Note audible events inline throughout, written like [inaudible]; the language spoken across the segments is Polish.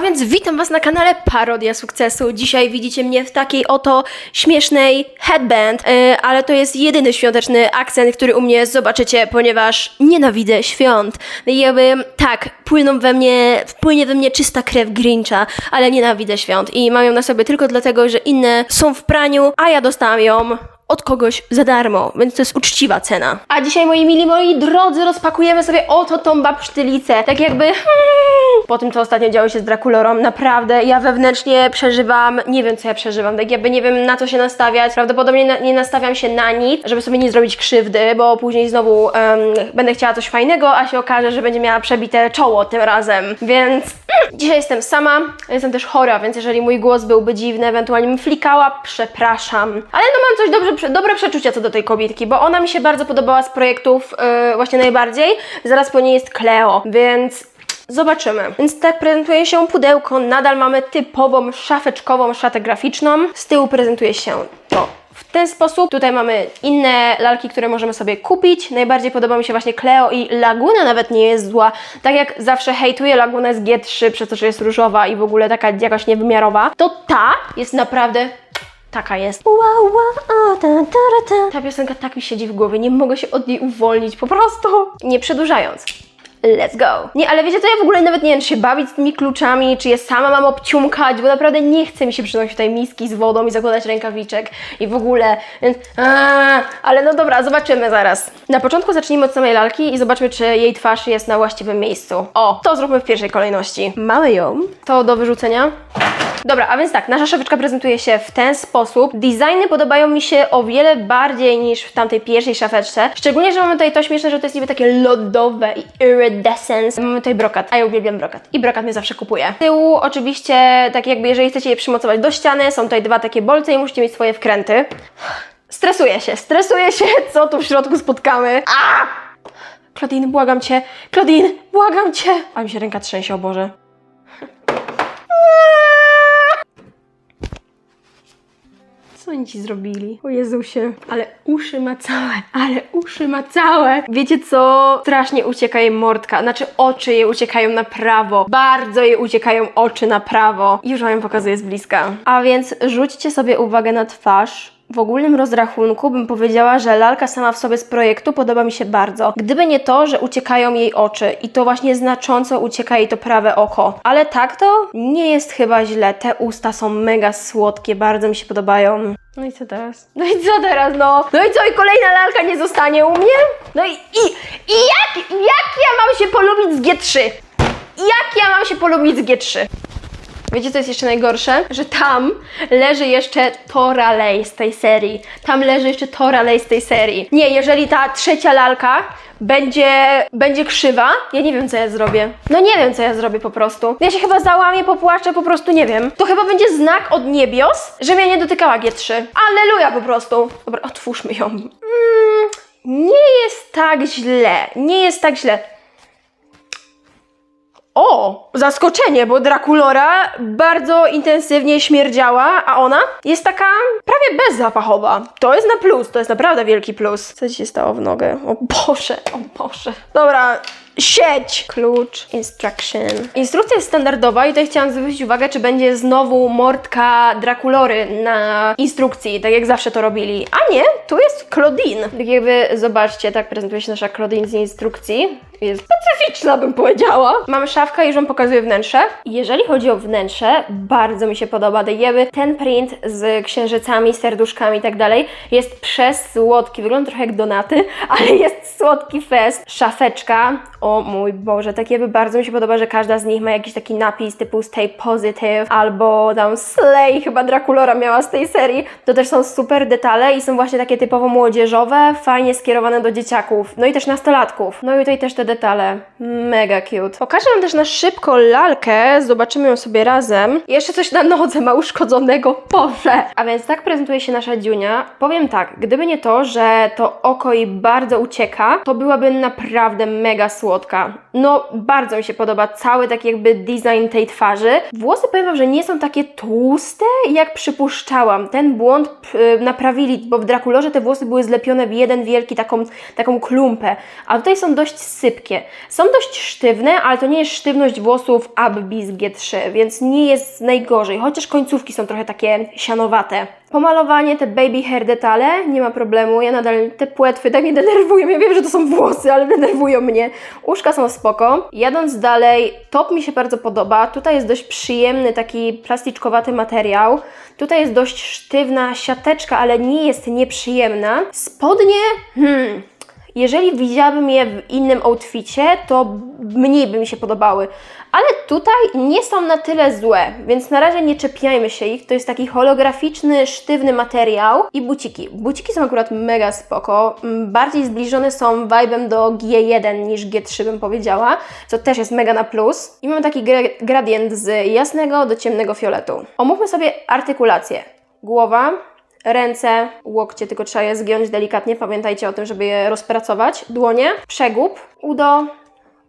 A więc witam Was na kanale Parodia Sukcesu. Dzisiaj widzicie mnie w takiej oto śmiesznej headband, yy, ale to jest jedyny świąteczny akcent, który u mnie zobaczycie, ponieważ nienawidzę świąt. I jakby, tak, płyną we mnie, wpłynie we mnie czysta krew Grincha, ale nienawidzę świąt i mam ją na sobie tylko dlatego, że inne są w praniu, a ja dostałam ją od kogoś za darmo, więc to jest uczciwa cena. A dzisiaj, moi mili, moi drodzy, rozpakujemy sobie oto tą babsztylicę. Tak jakby... Hmm, po tym, co ostatnio działo się z Drakulorą, naprawdę ja wewnętrznie przeżywam, nie wiem, co ja przeżywam, tak jakby nie wiem, na co się nastawiać. Prawdopodobnie na, nie nastawiam się na nic, żeby sobie nie zrobić krzywdy, bo później znowu em, będę chciała coś fajnego, a się okaże, że będzie miała przebite czoło tym razem. Więc dzisiaj jestem sama, jestem też chora, więc jeżeli mój głos byłby dziwny, ewentualnie bym flikała, przepraszam. Ale no mam coś dobrze, dobre przeczucia co do tej kobietki, bo ona mi się bardzo podobała z projektów, yy, właśnie najbardziej. Zaraz po niej jest Cleo, więc Zobaczymy. Więc tak prezentuje się pudełko. Nadal mamy typową szafeczkową szatę graficzną. Z tyłu prezentuje się to w ten sposób. Tutaj mamy inne lalki, które możemy sobie kupić. Najbardziej podoba mi się właśnie Cleo i Laguna nawet nie jest zła. Tak jak zawsze hejtuję Lagunę z G3 przez to, że jest różowa i w ogóle taka jakaś niewymiarowa, to ta jest naprawdę Taka jest. Ta, piosenka tak mi siedzi w głowie, nie mogę się od niej uwolnić, po prostu. Nie przedłużając. Let's go. Nie, ale wiecie co, ja w ogóle nawet nie wiem, czy się bawić z tymi kluczami, czy je sama mam obciumkać, bo naprawdę nie chce mi się przynosić tutaj miski z wodą i zakładać rękawiczek i w ogóle, więc aaa, ale no dobra, zobaczymy zaraz. Na początku zacznijmy od samej lalki i zobaczmy, czy jej twarz jest na właściwym miejscu. O, to zróbmy w pierwszej kolejności. Mamy ją. To do wyrzucenia. Dobra, a więc tak, nasza szafeczka prezentuje się w ten sposób. Designy podobają mi się o wiele bardziej niż w tamtej pierwszej szafeczce. Szczególnie, że mamy tutaj to śmieszne, że to jest niby takie lodowe i iridescence. Mamy tutaj brokat, a ja uwielbiam brokat. I brokat mnie zawsze kupuje. Z tyłu oczywiście, tak jakby jeżeli chcecie je przymocować do ściany, są tutaj dwa takie bolce i musicie mieć swoje wkręty. Stresuję się, stresuję się, [laughs] co tu w środku spotkamy. A! Claudine, błagam cię. Claudine, błagam cię. A mi się ręka trzęsie, o Boże. Co oni ci zrobili? O Jezusie. Ale uszy ma całe, ale uszy ma całe. Wiecie co? Strasznie ucieka jej mordka. Znaczy oczy jej uciekają na prawo. Bardzo jej uciekają oczy na prawo. Już wam pokazuję z bliska. A więc rzućcie sobie uwagę na twarz. W ogólnym rozrachunku bym powiedziała, że lalka sama w sobie z projektu podoba mi się bardzo. Gdyby nie to, że uciekają jej oczy i to właśnie znacząco ucieka jej to prawe oko. Ale tak to nie jest chyba źle. Te usta są mega słodkie, bardzo mi się podobają. No i co teraz? No i co teraz, no? No i co, i kolejna lalka nie zostanie u mnie? No i, i, i jak, jak ja mam się polubić z G3? Jak ja mam się polubić z G3? Wiecie, co jest jeszcze najgorsze? Że tam leży jeszcze Tora Lay z tej serii. Tam leży jeszcze Tora Lay z tej serii. Nie, jeżeli ta trzecia lalka będzie, będzie krzywa, ja nie wiem, co ja zrobię. No nie wiem, co ja zrobię po prostu. Ja się chyba załamię, popłaczę, po prostu nie wiem. To chyba będzie znak od niebios, że mnie nie dotykała G3. Alleluja po prostu. Dobra, otwórzmy ją. Mm, nie jest tak źle. Nie jest tak źle. O, zaskoczenie, bo Drakulora bardzo intensywnie śmierdziała, a ona jest taka prawie bezzapachowa. To jest na plus, to jest naprawdę wielki plus. Co ci się stało w nogę? O Boże, o Boże. Dobra, sieć. Klucz, instruction. Instrukcja jest standardowa i tutaj chciałam zwrócić uwagę, czy będzie znowu mordka Drakulory na instrukcji, tak jak zawsze to robili. A nie, tu jest Claudine. Tak jakby, zobaczcie, tak prezentuje się nasza Claudine z instrukcji. Jest specyficzna, bym powiedziała. Mamy szafkę już Wam pokazuję wnętrze. Jeżeli chodzi o wnętrze, bardzo mi się podoba. Dajemy ten print z księżycami, serduszkami i tak dalej. Jest przesłodki, wygląda trochę jak donaty, [laughs] ale jest słodki fest. Szafeczka, o mój Boże, tak jakby bardzo mi się podoba, że każda z nich ma jakiś taki napis typu Stay Positive albo tam Slay, chyba Draculora miała z tej serii. To też są super detale i są właśnie takie typowo młodzieżowe, fajnie skierowane do dzieciaków, no i też nastolatków. No i tutaj też te detale, mega cute. Pokażę Wam też na szybko lalkę, zobaczymy ją sobie razem. Jeszcze coś na nodze ma uszkodzonego, Boże! A więc tak prezentuje się nasza Dziunia. Powiem tak, gdyby nie to, że to oko jej bardzo ucieka, to byłaby naprawdę mega słodka. No, bardzo mi się podoba cały taki jakby design tej twarzy. Włosy powiem Wam, że nie są takie tłuste, jak przypuszczałam. Ten błąd p- naprawili, bo w Drakulorze te włosy były zlepione w jeden wielki taką, taką klumpę, a tutaj są dość sypkie Są dość sztywne, ale to nie jest sztywność włosów Abbey z G3, więc nie jest najgorzej, chociaż końcówki są trochę takie sianowate. Pomalowanie, te baby hair detale, nie ma problemu, ja nadal te płetwy tak mnie denerwują, ja wiem, że to są włosy, ale denerwują mnie. Uszka są spoko. Jadąc dalej, top mi się bardzo podoba, tutaj jest dość przyjemny taki plasticzkowaty materiał, tutaj jest dość sztywna siateczka, ale nie jest nieprzyjemna. Spodnie, hmm, jeżeli widziałabym je w innym outficie, to mniej by mi się podobały. Ale tutaj nie są na tyle złe, więc na razie nie czepiajmy się ich. To jest taki holograficzny, sztywny materiał i buciki. Buciki są akurat mega spoko. Mm, Bardziej zbliżone są vibem do G1 niż G3 bym powiedziała, co też jest mega na plus. I mamy taki gra- gradient z jasnego do ciemnego fioletu. Omówmy sobie artykulację. Głowa, Ręce, łokcie, tylko trzeba je zgiąć delikatnie. Pamiętajcie o tym, żeby je rozpracować. Dłonie, przegub, udo,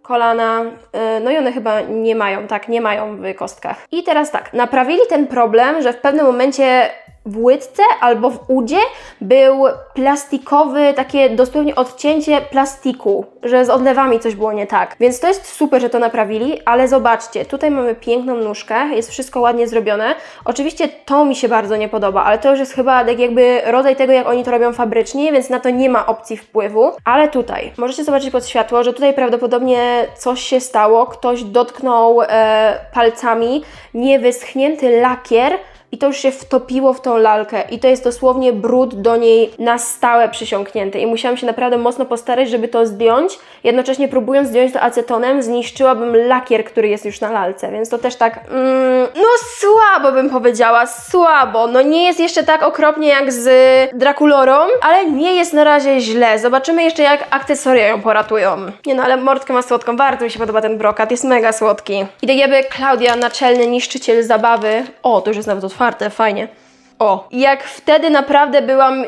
kolana, yy, no i one chyba nie mają, tak, nie mają w kostkach. I teraz tak, naprawili ten problem, że w pewnym momencie w łydce albo w udzie był plastikowy, takie dosłownie odcięcie plastiku, że z odlewami coś było nie tak. Więc to jest super, że to naprawili, ale zobaczcie, tutaj mamy piękną nóżkę, jest wszystko ładnie zrobione. Oczywiście to mi się bardzo nie podoba, ale to już jest chyba tak jakby rodzaj tego, jak oni to robią fabrycznie, więc na to nie ma opcji wpływu. Ale tutaj, możecie zobaczyć pod światło, że tutaj prawdopodobnie coś się stało, ktoś dotknął e, palcami niewyschnięty lakier, i to już się wtopiło w tą lalkę. I to jest dosłownie brud do niej na stałe przysiąknięty. I musiałam się naprawdę mocno postarać, żeby to zdjąć, jednocześnie próbując zdjąć to acetonem, zniszczyłabym lakier, który jest już na lalce, więc to też tak, mm, no słabo bym powiedziała, słabo, no nie jest jeszcze tak okropnie jak z Draculorą, ale nie jest na razie źle, zobaczymy jeszcze jak akcesoria ją poratują. Nie no, ale mordkę ma słodką, bardzo mi się podoba ten brokat, jest mega słodki. I tak jakby Klaudia, naczelny niszczyciel zabawy, o, to już jest nawet otwarte, fajnie. O, jak wtedy naprawdę byłam, ym,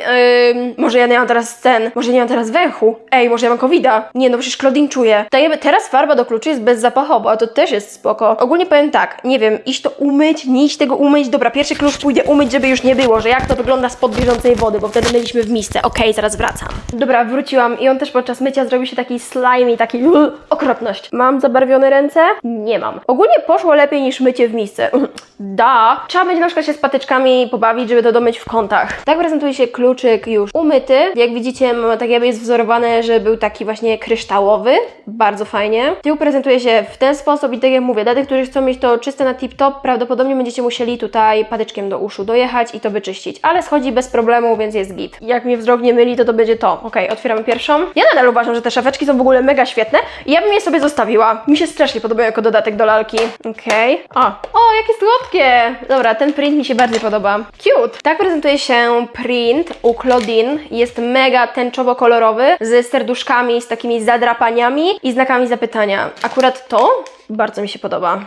może ja nie mam teraz scen, może nie mam teraz węchu, ej, może ja mam covida, nie no przecież Claudine czuje. Jakby teraz farba do kluczy jest bezzapachowa, a to też jest spoko. Ogólnie powiem tak, nie wiem, iść to umyć, nie iść tego umyć, dobra, pierwszy klucz pójdę umyć, żeby już nie było, że jak to wygląda spod bieżącej wody, bo wtedy myliśmy w misce, okej, zaraz wracam. Dobra, wróciłam i on też podczas mycia zrobił się taki slimy, taki okropność. Mam zabarwione ręce? Nie mam. Ogólnie poszło lepiej niż mycie w misce. [laughs] Da. Trzeba będzie na przykład się z patyczkami pobawić, żeby to domyć w kątach. Tak prezentuje się kluczyk już umyty. Jak widzicie, tak jakby jest wzorowane, że był taki właśnie kryształowy. Bardzo fajnie. Tył prezentuje się w ten sposób i tak jak mówię, dla tych, którzy chcą mieć to czyste na tip-top, prawdopodobnie będziecie musieli tutaj patyczkiem do uszu dojechać i to wyczyścić. Ale schodzi bez problemu, więc jest git. Jak mnie wzrok nie myli, to to będzie to. Okej, otwieramy pierwszą. Ja nadal uważam, że te szafeczki są w ogóle mega świetne i ja bym je sobie zostawiła. Mi się strasznie podobają jako dodatek do lalki. Okej. O, o, jakie słodkie! Dobra, ten print mi się bardziej podoba. Cute! Tak prezentuje się print u Claudine. Jest mega tęczowo-kolorowy, z serduszkami, z takimi zadrapaniami i znakami zapytania. Akurat to bardzo mi się podoba.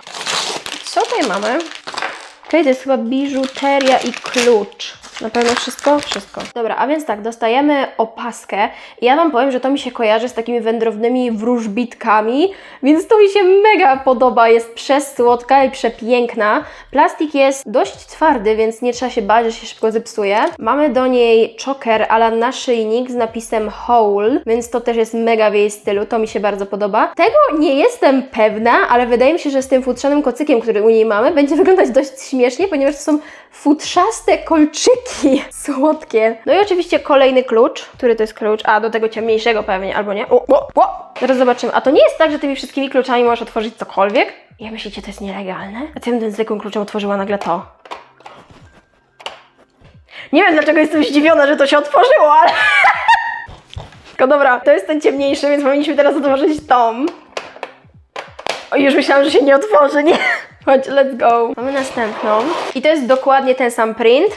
Co tutaj mamy? Okej, to jest chyba biżuteria i klucz. Na pewno wszystko? Wszystko. Dobra, a więc tak, dostajemy opaskę. Ja Wam powiem, że to mi się kojarzy z takimi wędrownymi wróżbitkami, więc to mi się mega podoba. Jest przesłodka i przepiękna. Plastik jest dość twardy, więc nie trzeba się bać, że się szybko zepsuje. Mamy do niej choker ala naszyjnik z napisem Hole, więc to też jest mega w jej stylu. To mi się bardzo podoba. Tego nie jestem pewna, ale wydaje mi się, że z tym futrzanym kocykiem, który u niej mamy, będzie wyglądać dość śmiesznie, ponieważ to są futrzaste kolczyki słodkie. No i oczywiście kolejny klucz. Który to jest klucz? A, do tego ciemniejszego pewnie, albo nie. O, o, o. Zaraz zobaczymy. A to nie jest tak, że tymi wszystkimi kluczami możesz otworzyć cokolwiek? Jak myślicie, to jest nielegalne? A co ja bym zwykłym kluczem otworzyła nagle to? Nie wiem, dlaczego jestem zdziwiona, że to się otworzyło, ale... [laughs] Tylko dobra, to jest ten ciemniejszy, więc powinniśmy teraz otworzyć tą. O, już myślałam, że się nie otworzy, nie? [laughs] Chodź, let's go. Mamy następną. I to jest dokładnie ten sam print.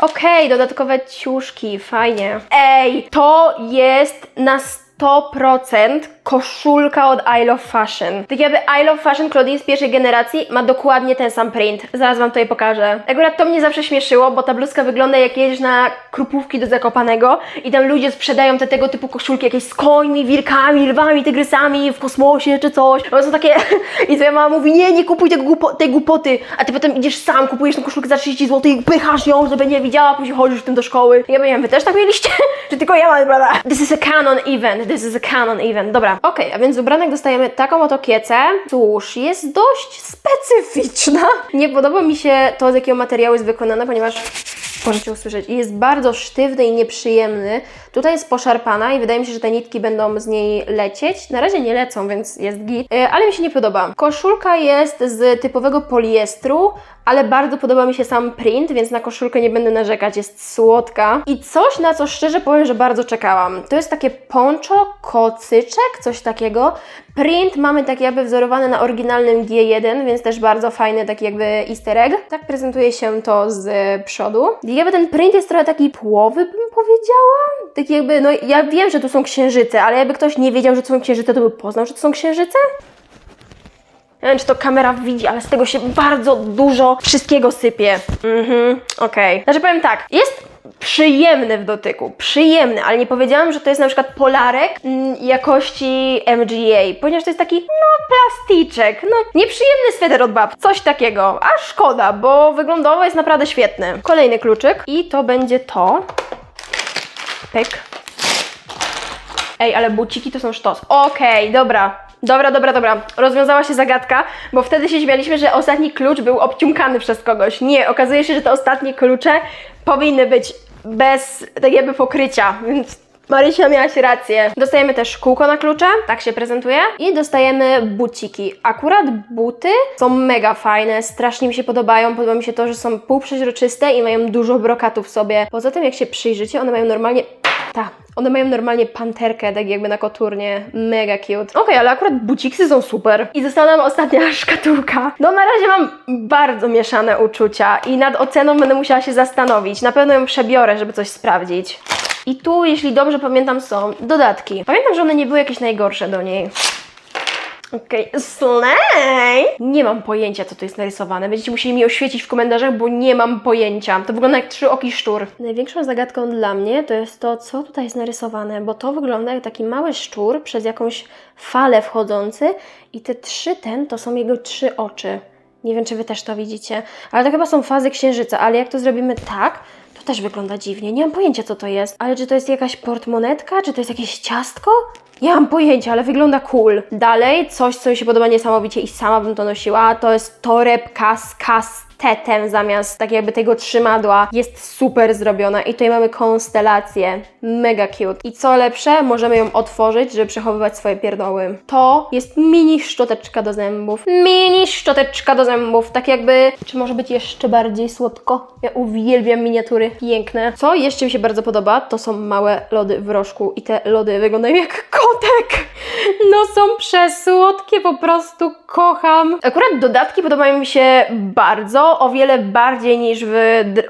Okej, dodatkowe ciuszki, fajnie. Ej, to jest na 100% koszulka od I Love Fashion. Tak jakby I Love Fashion Claudine z pierwszej generacji ma dokładnie ten sam print. Zaraz wam tutaj pokażę. Akurat to mnie zawsze śmieszyło, bo ta bluzka wygląda jak jedziesz na krupówki do Zakopanego i tam ludzie sprzedają te tego typu koszulki jakieś z końmi, wilkami, lwami, tygrysami w kosmosie czy coś. One są takie... [laughs] I twoja mama mówi, nie, nie kupuj tego głupo tej głupoty, a ty potem idziesz sam, kupujesz tę koszulkę za 30 zł i pychasz ją, żeby nie widziała, później chodzisz w tym do szkoły. Ja wiem, wy też tak mieliście? [laughs] Czy tylko ja mam. This is a canon event. This is a canon event. Dobra, okej, a więc ubranek dostajemy taką oto kiecę. Cóż, jest dość specyficzna. [laughs] Nie podoba mi się to, z jakiego materiału jest wykonana, ponieważ możecie usłyszeć, jest bardzo sztywny i nieprzyjemny. Tutaj jest poszarpana i wydaje mi się, że te nitki będą z niej lecieć. Na razie nie lecą, więc jest git, E, ale mi się nie podoba. Koszulka jest z typowego poliestru, ale bardzo podoba mi się sam print, więc na koszulkę nie będę narzekać, jest słodka. I coś, na co szczerze powiem, że bardzo czekałam. To jest takie poncho, kocyczek, coś takiego. Print mamy tak jakby wzorowany na oryginalnym G1, więc też bardzo fajny, taki jakby easter egg. Tak prezentuje się to z przodu. Jakby ten print jest trochę taki płowy, bym powiedziała. Taki jakby, no ja wiem, że tu są księżyce, ale jakby ktoś nie wiedział, że to są księżyce, to by poznał, że to są księżyce? Nie wiem, czy to kamera widzi, ale z tego się bardzo dużo wszystkiego sypie. Mhm, okej. Znaczy powiem tak, jest przyjemny w dotyku, przyjemny, ale nie powiedziałam, że to jest na przykład polarek mm, jakości MGA, ponieważ to jest taki, no, plastyczek, no, nieprzyjemny sweter od bab, coś takiego, a szkoda, bo wyglądowo jest naprawdę świetny. Kolejny kluczyk i to będzie to. Pyk. Ej, ale buciki to są sztos. Okej, dobra. Dobra, dobra, dobra. Rozwiązała się zagadka, bo wtedy się śmialiśmy, że ostatni klucz był obciumkany przez kogoś. Nie, okazuje się, że te ostatnie klucze powinny być bez tak jakby pokrycia, więc Marysia miałaś rację. Dostajemy też kółko na klucze, tak się prezentuje. I dostajemy buciki. Akurat buty są mega fajne, strasznie mi się podobają. Podoba mi się to, że są półprzeźroczyste i mają dużo brokatów w sobie. Poza tym, jak się przyjrzycie, one mają normalnie tak, one mają normalnie panterkę, tak jakby na koturnie. Mega cute. Okej, ale akurat buciksy są super. I została nam ostatnia [laughs] szkatułka. No na razie mam bardzo mieszane uczucia i nad oceną będę musiała się zastanowić. Na pewno ją przebiorę, żeby coś sprawdzić. I tu, jeśli dobrze pamiętam, są dodatki. Pamiętam, że one nie były jakieś najgorsze do niej. Okej, slay! Nie mam pojęcia, co tu jest narysowane. Będziecie musieli mi oświecić w komentarzach, bo nie mam pojęcia. To wygląda jak trzyoki szczur. Największą zagadką dla mnie to jest to, co tutaj jest narysowane, bo to wygląda jak taki mały szczur przez jakąś falę wchodzący i te trzy ten to są jego trzy oczy. Nie wiem, czy Wy też to widzicie, ale to chyba są fazy księżyca, ale jak to zrobimy tak, to też wygląda dziwnie. Nie mam pojęcia, co to jest. Ale czy to jest jakaś portmonetka, czy to jest jakieś ciastko? Nie mam pojęcia, ale wygląda cool. Dalej, coś, co mi się podoba niesamowicie i sama bym to nosiła, to jest torebka z kastetem zamiast tak jakby tego trzymadła. Jest super zrobiona i tutaj mamy konstelację. Mega cute. I co lepsze, możemy ją otworzyć, żeby przechowywać swoje pierdoły. To jest mini szczoteczka do zębów. Mini szczoteczka do zębów. Tak jakby, czy może być jeszcze bardziej słodko? Ja uwielbiam miniatury. Piękne. Co jeszcze mi się bardzo podoba, to są małe lody w rożku i te lody wyglądają jak kotek. No są przesłodkie, po prostu kocham. Akurat dodatki podobają mi się bardzo, o wiele bardziej niż w,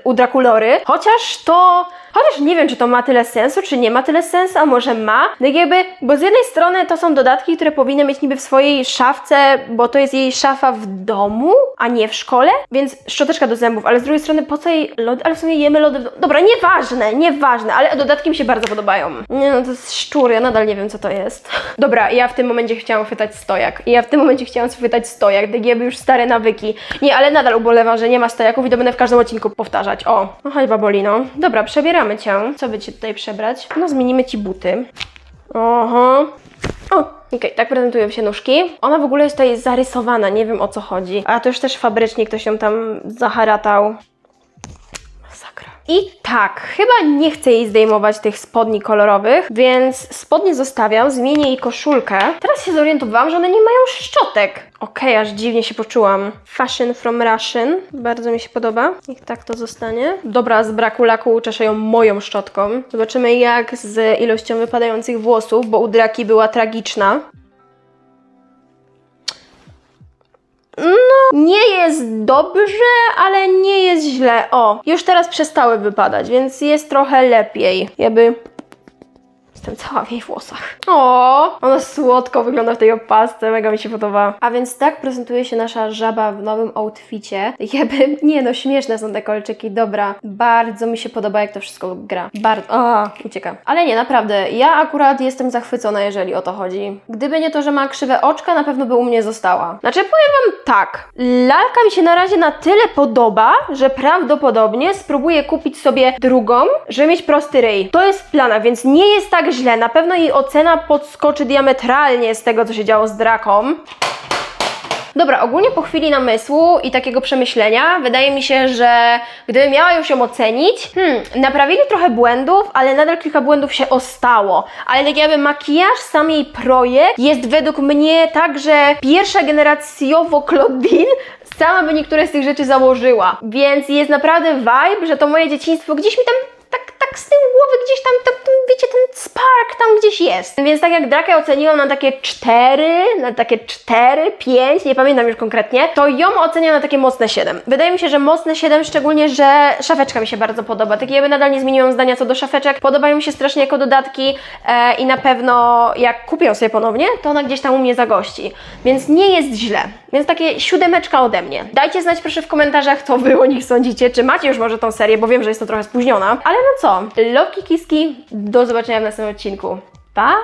u Drakulory. Chociaż to, chociaż nie wiem, czy to ma tyle sensu, czy nie ma tyle sensu, a może ma. Tak jakby, bo z jednej strony to są dodatki, które powinny mieć niby w swojej szafce, bo to jest jej szafa w domu, a nie w szkole, więc szczoteczka do zębów, ale z drugiej strony po co jej lody, ale w sumie jemy lody w domu. Dobra, nieważne, nieważne, ale dodatki mi się bardzo podobają. Nie no, to jest szczur, ja nadal nie wiem, co to jest. [laughs] Dobra, ja w tym momencie chciałam chwytać stojak. Ja w tym momencie chciałam chwytać stojak, jakby już stare nawyki. Nie, ale nadal ubolewam, że nie ma stojaków i to będę w każdym odcinku powtarzać. O, no chodź babolino. Dobra, cię. Co by cię tutaj przebrać? No, zmienimy ci buty. Oho. O, okej, tak prezentują się nóżki. Ona w ogóle jest tutaj zarysowana, nie wiem o co chodzi. A to już też fabrycznie ktoś ją tam zaharatał. I tak, chyba nie chcę jej zdejmować tych spodni kolorowych, więc spodnie zostawiam, zmienię jej koszulkę. Teraz się zorientowałam, że one nie mają szczotek. Okej, aż dziwnie się poczułam. Fashion from Russian, bardzo mi się podoba. Niech tak to zostanie. Dobra, z braku laku uczeszę ją moją szczotką. Zobaczymy jak z ilością wypadających włosów, bo u Draki była tragiczna. No, nie jest dobrze, ale nie jest źle. O, już teraz przestały wypadać, więc jest trochę lepiej. Jakby. Jestem cała w jej włosach. O, ona słodko wygląda w tej opasce, mega mi się podoba. A więc tak prezentuje się nasza żaba w nowym outficie. Jakby, nie no, śmieszne są te kolczyki, dobra. Bardzo mi się podoba, jak to wszystko gra. Bardzo, a, ucieka. Ale nie, naprawdę, ja akurat jestem zachwycona, jeżeli o to chodzi. Gdyby nie to, że ma krzywe oczka, na pewno by u mnie została. Znaczy, powiem wam tak, lalka mi się na razie na tyle podoba, że prawdopodobnie spróbuję kupić sobie drugą, żeby mieć prosty ryj. To jest plana, więc nie jest tak, źle. Na pewno jej ocena podskoczy diametralnie z tego, co się działo z Draką. Dobra, ogólnie po chwili namysłu i takiego przemyślenia, wydaje mi się, że gdybym miała już ją ocenić, hmm, naprawili trochę błędów, ale nadal kilka błędów się ostało. Ale tak jakby makijaż, sam jej projekt jest według mnie tak, że pierwsza generacjowo Claudine sama by niektóre z tych rzeczy założyła. Więc jest naprawdę vibe, że to moje dzieciństwo gdzieś mi tam tak, z tyłu głowy gdzieś tam, tak, wiecie, ten spark tam gdzieś jest. Więc tak jak Drakę oceniłam na takie 4, na takie 4, 5, nie pamiętam już konkretnie, to ją oceniam na takie mocne 7. Wydaje mi się, że mocne 7, szczególnie, że szafeczka mi się bardzo podoba. Tak jakby nadal nie zmieniłam zdania co do szafeczek. Podobają mi się strasznie jako dodatki e, i na pewno jak kupię sobie ponownie, to ona gdzieś tam u mnie zagości. Więc nie jest źle. Więc takie siódemeczka ode mnie. Dajcie znać proszę w komentarzach, co wy o nich sądzicie. Czy macie już może tą serię, bo wiem, że jest to trochę spóźniona. Ale no co, Lowki Kiski, do zobaczenia w następnym odcinku. Pa!